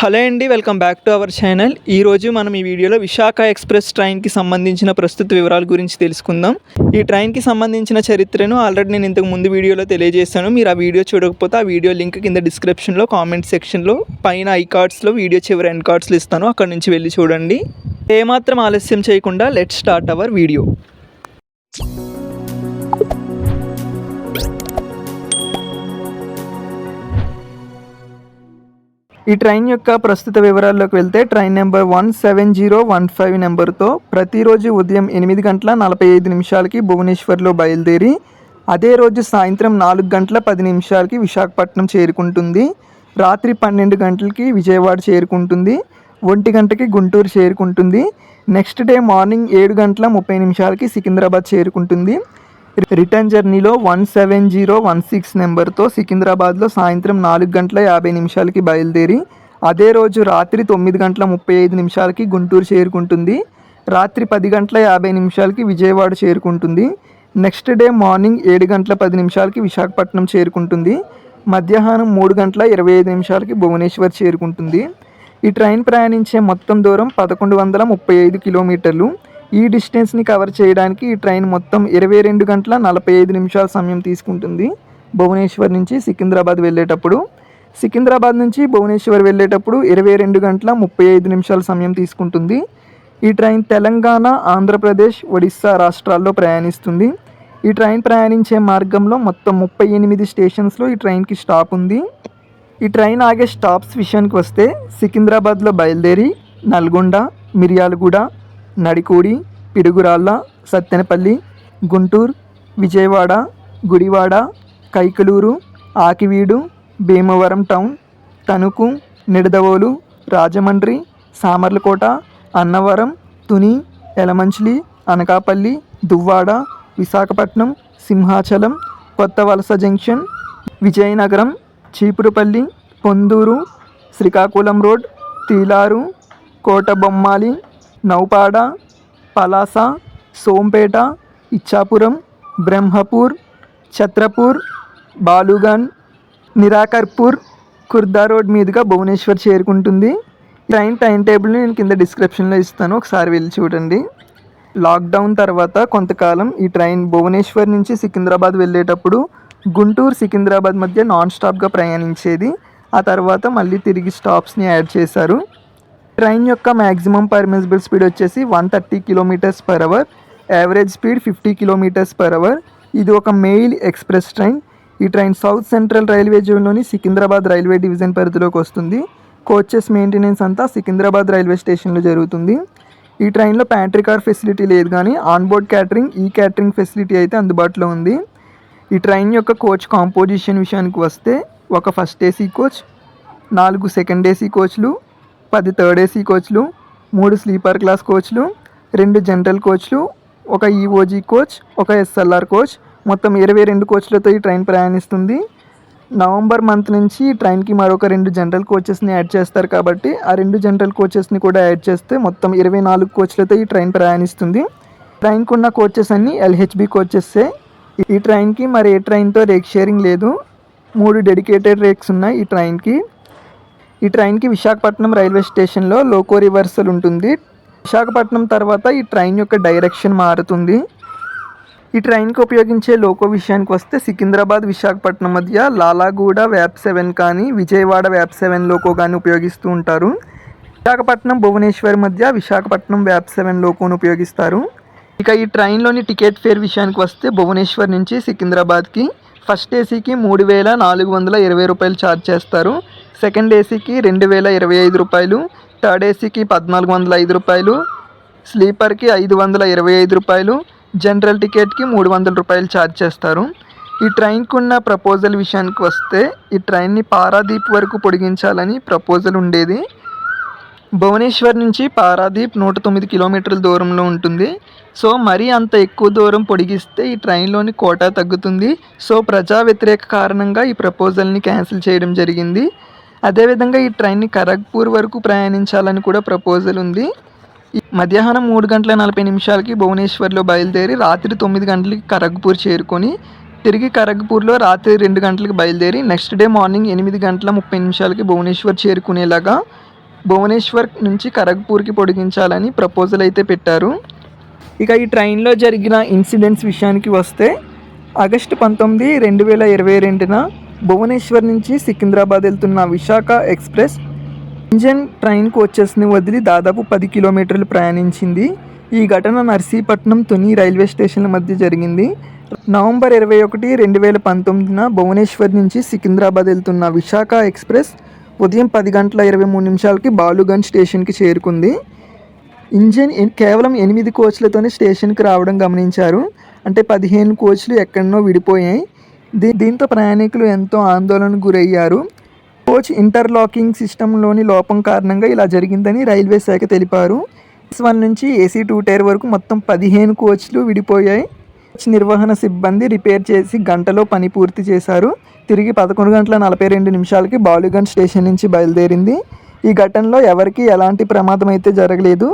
Hello అండి welcome back to our channel. ఈరోజు మనం ఈ వీడియోలో విశాఖ ఎక్స్ప్రెస్ ట్రైన్కి సంబంధించిన ప్రస్తుత వివరాల గురించి తెలుసుకుందాం. ఈ ట్రైన్కి సంబంధించిన చరిత్రను ఆల్రెడీ నేను ఇంతకు ముందు వీడియోలో తెలియజేశాను. మీరు ఆ వీడియో చూడకపోతే ఆ వీడియో లింక్ కింద డిస్క్రిప్షన్లో కామెంట్ సెక్షన్లో పైన ఐ కార్డ్స్లో వీడియో చివరి ఎండ్ కార్డ్స్లో ఇస్తాను. అక్కడ నుంచి వెళ్ళి చూడండి. ఏమాత్రం ఆలస్యం చేయకుండా లెట్ స్టార్ట్ అవర్ వీడియో ఈ ట్రైన్ యొక్క ప్రస్తుత వివరాల్లోకి వెళ్తే train number one seven zero one five నెంబర్తో ప్రతిరోజు ఉదయం ఎనిమిది గంటల నలభై ఐదు నిమిషాలకి భువనేశ్వర్లో బయలుదేరి అదే రోజు సాయంత్రం నాలుగు గంటల పది నిమిషాలకి విశాఖపట్నం చేరుకుంటుంది. రాత్రి పన్నెండు గంటలకి విజయవాడ చేరుకుంటుంది. ఒంటి గంటకి గుంటూరు చేరుకుంటుంది. నెక్స్ట్ డే మార్నింగ్ ఏడు గంటల ముప్పై నిమిషాలకి సికింద్రాబాద్ చేరుకుంటుంది. రిటర్న్ జర్నీలో one seven zero one six నెంబర్తో సికింద్రాబాద్లో సాయంత్రం నాలుగు గంటల యాభై నిమిషాలకి బయలుదేరి అదే రోజు రాత్రి తొమ్మిది గంటల ముప్పై ఐదు నిమిషాలకి గుంటూరు చేరుకుంటుంది. రాత్రి పది గంటల యాభై నిమిషాలకి విజయవాడ చేరుకుంటుంది. నెక్స్ట్ డే మార్నింగ్ ఏడు గంటల పది నిమిషాలకి విశాఖపట్నం చేరుకుంటుంది. మధ్యాహ్నం మూడు గంటల ఇరవై ఐదు నిమిషాలకి భువనేశ్వర్ చేరుకుంటుంది. ఈ ట్రైన్ ప్రయాణించే మొత్తం దూరం పదకొండు వందల ముప్పై ఐదు కిలోమీటర్లు. ఈ డిస్టెన్స్ని కవర్ చేయడానికి ఈ ట్రైన్ మొత్తం ఇరవై రెండు గంటల నలభై ఐదు నిమిషాల సమయం తీసుకుంటుంది. భువనేశ్వర్ నుంచి సికింద్రాబాద్ వెళ్ళేటప్పుడు సికింద్రాబాద్ నుంచి భువనేశ్వర్ వెళ్ళేటప్పుడు ఇరవై రెండు గంటల ముప్పై ఐదు నిమిషాల సమయం తీసుకుంటుంది. ఈ ట్రైన్ తెలంగాణ ఆంధ్రప్రదేశ్ ఒడిస్సా రాష్ట్రాల్లో ప్రయాణిస్తుంది. ఈ ట్రైన్ ప్రయాణించే మార్గంలో మొత్తం ముప్పై ఎనిమిది స్టేషన్స్లో ఈ ట్రైన్కి స్టాప్ ఉంది. ఈ ట్రైన్ ఆగే స్టాప్స్ విషయానికి వస్తే సికింద్రాబాద్లో బయలుదేరి Nalgonda Miryalaguda Nadikudi Piduguralla Sattenapalli Guntur Vijayawada Gudivada Kaikaluru Akividu Bhimavaram town Tanuku Nidadavolu Rajahmundry Samalkot Annavaram Tuni Elamanchili Anakapalli Duvvada Visakhapatnam Simhachalam Kottavalasa junction Vizianagaram Cheepurupalli Ponduru Srikakulam road Tilaru Kotabommali Naupada Palasa Sompeta Ichchapuram Brahmapur Chhatrapur Balugaon Nirakarpur Khurda road మీదుగా భువనేశ్వర్ చేరుకుంటుంది. Train time టేబుల్ని నేను కింద డిస్క్రిప్షన్లో ఇస్తాను ఒకసారి వెళ్ళి చూడండి. Lockdown తర్వాత కొంతకాలం ఈ ట్రైన్ భువనేశ్వర్ నుంచి సికింద్రాబాద్ వెళ్ళేటప్పుడు గుంటూరు సికింద్రాబాద్ మధ్య నాన్ స్టాప్గా ప్రయాణించేది. ఆ తర్వాత మళ్ళీ తిరిగి స్టాప్స్ని యాడ్ చేశారు. ట్రైన్ యొక్క మ్యాక్సిమం పర్మిసిబుల్ స్పీడ్ వచ్చేసి one thirty kilometres per hour. Average speed fifty kilometres per hour. ఇది ఒక మెయిల్ ఎక్స్ప్రెస్ ట్రైన్. ఈ ట్రైన్ సౌత్ సెంట్రల్ రైల్వే జోన్లోని సికింద్రాబాద్ రైల్వే డివిజన్ పరిధిలోకి వస్తుంది. కోచెస్ మెయింటెనెన్స్ అంతా సికింద్రాబాద్ రైల్వే స్టేషన్లో జరుగుతుంది. ఈ ట్రైన్లో ప్యాంట్రీ కార్ ఫెసిలిటీ లేదు కానీ ఆన్బోర్డ్ క్యాటరింగ్ ఈ క్యాటరింగ్ ఫెసిలిటీ అయితే అందుబాటులో ఉంది. ఈ ట్రైన్ యొక్క కోచ్ కాంపోజిషన్ విషయానికి వస్తే ఒక ఫస్ట్ ఏసీ కోచ్ నాలుగు సెకండ్ ఏసీ కోచ్లు పది థర్డ్ ఏసీ కోచ్లు మూడు స్లీపర్ క్లాస్ కోచ్లు రెండు జనరల్ కోచ్లు ఒక ఈఓజీ కోచ్ ఒక ఎస్ఎల్ఆర్ కోచ్. మొత్తం ఇరవై రెండు కోచ్లతో ఈ ట్రైన్ ప్రయాణిస్తుంది. నవంబర్ మంత్ నుంచి ఈ ట్రైన్కి మరొక రెండు జనరల్ కోచెస్ని యాడ్ చేస్తారు కాబట్టి ఆ రెండు జనరల్ కోచెస్ని కూడా యాడ్ చేస్తే మొత్తం ఇరవై నాలుగు కోచ్లతో ఈ ట్రైన్ ప్రయాణిస్తుంది. ట్రైన్కి ఉన్న కోచెస్ అన్నీ ఎల్హెచ్బి కోచెస్సే. ఈ ట్రైన్కి మరి ఏ ట్రైన్తో రేక్ షేరింగ్ లేదు. మూడు డెడికేటెడ్ రేక్స్ ఉన్నాయి ఈ ట్రైన్కి. ఈ ట్రైన్కి విశాఖపట్నం రైల్వే స్టేషన్లో లోకో రివర్సల్ ఉంటుంది. విశాఖపట్నం తర్వాత ఈ ట్రైన్ యొక్క డైరెక్షన్ మారుతుంది. ఈ ట్రైన్కి ఉపయోగించే లోకో విషయానికి వస్తే సికింద్రాబాద్ విశాఖపట్నం మధ్య లాలాగూడ వ్యాప్ సెవెన్ కానీ విజయవాడ వ్యాప్ సెవెన్ లోకో కానీ ఉపయోగిస్తూ ఉంటారు. విశాఖపట్నం భువనేశ్వర్ మధ్య విశాఖపట్నం వ్యాప్ సెవెన్ లోకోను ఉపయోగిస్తారు. ఇక ఈ ట్రైన్లోని టికెట్ ఫేర్ విషయానికి వస్తే భువనేశ్వర్ నుంచి సికింద్రాబాద్కి ఫస్ట్ ఏసీకి మూడు వేల నాలుగు వందల ఇరవై రూపాయలు ఛార్జ్ చేస్తారు. సెకండ్ ఏసీకి రెండు వేల ఇరవై ఐదు రూపాయలు థర్డ్ ఏసీకి పద్నాలుగు వందల ఐదు రూపాయలు స్లీపర్కి ఐదు వందల ఇరవై ఐదు రూపాయలు జనరల్ టికెట్కి మూడు వందల రూపాయలు ఛార్జ్ చేస్తారు. ఈ ట్రైన్కి ఉన్న ప్రపోజల్ విషయానికి వస్తే ఈ ట్రైన్ని పారాదీప్ వరకు పొడిగించాలని ప్రపోజల్ ఉండేది. భువనేశ్వర్ నుంచి పారాదీప్ నూట తొమ్మిది కిలోమీటర్ల దూరంలో ఉంటుంది. సో మరీ అంత ఎక్కువ దూరం పొడిగిస్తే ఈ ట్రైన్లోని కోటా తగ్గుతుంది. సో ప్రజా వ్యతిరేక కారణంగా ఈ ప్రపోజల్ని క్యాన్సిల్ చేయడం జరిగింది. అదేవిధంగా ఈ ట్రైన్ని ఖరగ్పూర్ వరకు ప్రయాణించాలని కూడా ప్రపోజల్ ఉంది. ఈ మధ్యాహ్నం మూడు గంటల నలభై నిమిషాలకి భువనేశ్వర్లో బయలుదేరి రాత్రి తొమ్మిది గంటలకి ఖరగ్పూర్ చేరుకొని తిరిగి ఖరగ్పూర్లో రాత్రి రెండు గంటలకు బయలుదేరి నెక్స్ట్ డే మార్నింగ్ ఎనిమిది గంటల ముప్పై నిమిషాలకి భువనేశ్వర్ చేరుకునేలాగా భువనేశ్వర్ నుంచి ఖరగ్పూర్కి పొడిగించాలని ప్రపోజల్ అయితే పెట్టారు. ఇక ఈ ట్రైన్లో జరిగిన ఇన్సిడెంట్స్ విషయానికి వస్తే ఆగస్టు పంతొమ్మిది రెండు వేల ఇరవై రెండున భువనేశ్వర్ నుంచి సికింద్రాబాద్ వెళ్తున్న విశాఖ ఎక్స్ప్రెస్ ఇంజన్ ట్రైన్ కోచెస్ని వదిలి దాదాపు పది కిలోమీటర్లు ప్రయాణించింది. ఈ ఘటన నర్సీపట్నం తుని రైల్వే స్టేషన్ల మధ్య జరిగింది. నవంబర్ ఇరవై ఒకటి రెండు వేల పంతొమ్మిదిన భువనేశ్వర్ నుంచి సికింద్రాబాద్ వెళ్తున్న విశాఖ ఎక్స్ప్రెస్ ఉదయం పది గంటల ఇరవై మూడు నిమిషాలకి బాలుగంజ్ స్టేషన్కి చేరుకుంది. ఇంజన్ కేవలం ఎనిమిది కోచ్లతోనే స్టేషన్కి రావడం గమనించారు. అంటే పదిహేను కోచ్లు ఎక్కడనో విడిపోయాయి. దీంతో ప్రయాణికులు ఎంతో ఆందోళనకు గురయ్యారు. కోచ్ ఇంటర్లాకింగ్ సిస్టంలోని లోపం కారణంగా ఇలా జరిగిందని రైల్వే శాఖ తెలిపారు. ఎస్ వన్ నుంచి ఏసీ టూ టైర్ వరకు మొత్తం పదిహేను కోచ్లు విడిపోయాయి. కోచ్ నిర్వహణ సిబ్బంది రిపేర్ చేసి గంటలో పని పూర్తి చేశారు. తిరిగి పదకొండు గంటల నలభై రెండు నిమిషాలకి బాలుగంజ్ స్టేషన్ నుంచి బయలుదేరింది. ఈ ఘటనలో ఎవరికీ ఎలాంటి ప్రమాదం అయితే జరగలేదు.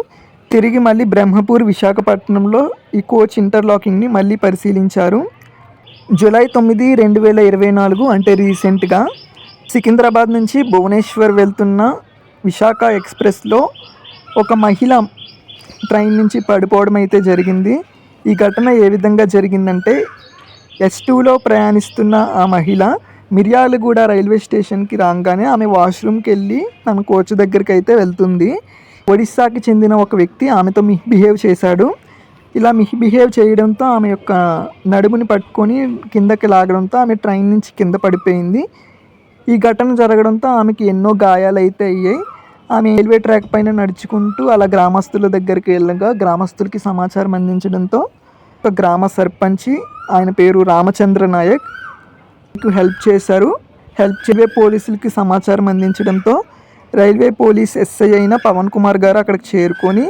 తిరిగి మళ్ళీ బ్రహ్మపూర్ విశాఖపట్నంలో ఈ కోచ్ ఇంటర్లాకింగ్ని మళ్ళీ పరిశీలించారు. జూలై తొమ్మిది రెండు వేల ఇరవై నాలుగు అంటే రీసెంట్గా సికింద్రాబాద్ నుంచి భువనేశ్వర్ వెళ్తున్న విశాఖ ఎక్స్ప్రెస్లో ఒక మహిళ ట్రైన్ నుంచి పడిపోవడం అయితే జరిగింది. ఈ ఘటన ఏ విధంగా జరిగిందంటే ఎస్ టూలో ప్రయాణిస్తున్న ఆ మహిళ మిర్యాలగూడ రైల్వే స్టేషన్కి రాగానే ఆమె వాష్రూమ్కి వెళ్ళి తన కోచ్ దగ్గరికి అయితే వెళ్తుంది. ఒడిస్సాకి చెందిన ఒక వ్యక్తి ఆమెతో బిహేవ్ చేశాడు. ఇలా మిస్బిహేవ్ చేయడంతో ఆమె యొక్క నడుముని పట్టుకొని కిందకి లాగడంతో ఆమె ట్రైన్ నుంచి కింద పడిపోయింది. ఈ ఘటన జరగడంతో ఆమెకి ఎన్నో గాయాలు అయితే అయ్యాయి. ఆమె రైల్వే ట్రాక్ పైన నడుచుకుంటూ అలా గ్రామస్తుల దగ్గరికి వెళ్ళగా గ్రామస్తులకి సమాచారం అందించడంతో ఒక గ్రామ సర్పంచి ఆయన పేరు రామచంద్ర నాయక్కు హెల్ప్ చేశారు. హెల్ప్ చేయే పోలీసులకి సమాచారం అందించడంతో రైల్వే పోలీస్ ఎస్ఐ అయిన పవన్ కుమార్ గారు అక్కడికి చేరుకొని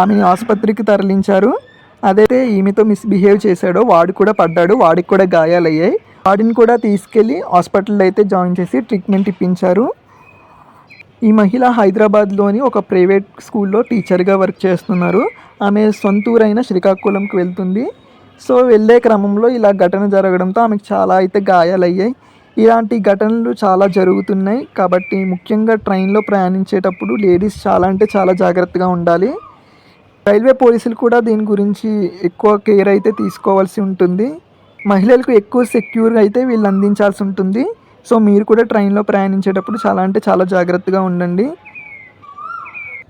ఆమెని ఆసుపత్రికి తరలించారు. అదైతే ఈమెతో మిస్బిహేవ్ చేశాడో వాడు కూడా పడ్డాడు వాడికి కూడా గాయాలయ్యాయి. వాడిని కూడా తీసుకెళ్ళి హాస్పిటల్లో అయితే జాయిన్ చేసి ట్రీట్మెంట్ ఇప్పించారు. ఈ మహిళ హైదరాబాద్లోని ఒక ప్రైవేట్ స్కూల్లో టీచర్గా వర్క్ చేస్తున్నారు. ఆమె సొంత ఊరైన శ్రీకాకుళంకి వెళ్తుంది. సో వెళ్ళే క్రమంలో ఇలా ఘటన జరగడంతో ఆమెకు చాలా అయితే గాయాలయ్యాయి. ఇలాంటి ఘటనలు చాలా జరుగుతున్నాయి. కాబట్టి ముఖ్యంగా ట్రైన్లో ప్రయాణించేటప్పుడు లేడీస్ చాలా అంటే చాలా జాగ్రత్తగా ఉండాలి. రైల్వే పోలీసులు కూడా దీని గురించి ఎక్కువ కేర్ అయితే తీసుకోవాల్సి ఉంటుంది. మహిళలకు ఎక్కువ సెక్యూర్గా అయితే వీళ్ళు అందించాల్సి ఉంటుంది. సో మీరు కూడా ట్రైన్లో ప్రయాణించేటప్పుడు చాలా అంటే చాలా జాగ్రత్తగా ఉండండి.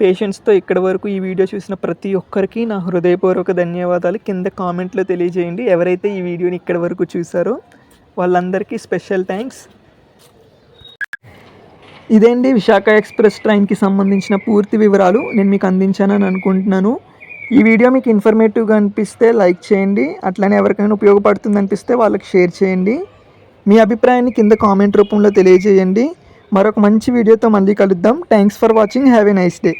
పేషెంట్స్తో ఇక్కడి వరకు ఈ వీడియో చూసిన ప్రతి ఒక్కరికి నా హృదయపూర్వక ధన్యవాదాలు. కింద కామెంట్లో తెలియజేయండి ఎవరైతే ఈ వీడియోని ఇక్కడి వరకు చూసారో వాళ్ళందరికీ స్పెషల్ థ్యాంక్స్ ఇదేంటి? విశాఖ ఎక్స్ప్రెస్ ట్రైన్కి సంబంధించిన పూర్తి వివరాలు నేను మీకు అందించానని అనుకుంటున్నాను. ఈ వీడియో మీకు ఇన్ఫర్మేటివ్గా అనిపిస్తే లైక్ చేయండి. అట్లనే ఎవరికైనా ఉపయోగపడుతుంది అనిపిస్తే వాళ్ళకి షేర్ చేయండి. మీ అభిప్రాయాన్ని కింద కామెంట్ రూపంలో తెలియజేయండి. మరొక మంచి వీడియోతో మళ్ళీ కలుద్దాం. Thanks for watching. Have a nice day.